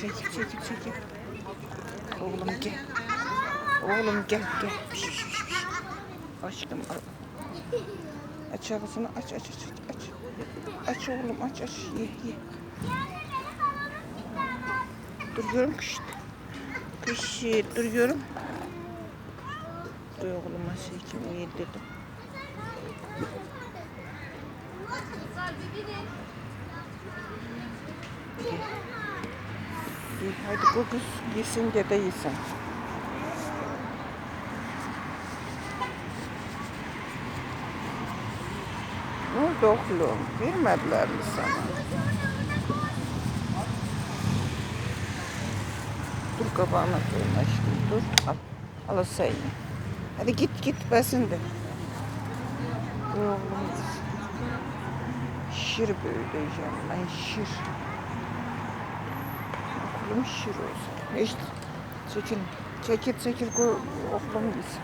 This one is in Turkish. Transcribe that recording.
Çekil çekil çekil. Oğlum gel. Oğlum gel gel. Piş, piş, piş, piş. Aşkım al. Aç ağzını aç aç aç aç. Aç, oğlum aç aç ye ye. Duruyorum kışt. Kışt duruyorum. Dur oğluma şey kim yedirdim. İyi, hadi bu kız yesin de de yesin. Ne oldu oğlum? Vermediler mi sana? Dur kabağına koyun aşkım dur. Al. Al o sayını. Hadi git git besin de. Oğlum. Şir böyleyeceğim ben şir. Okulum şir olsun. İşte çekil. Çekil çekil okulum gitsin.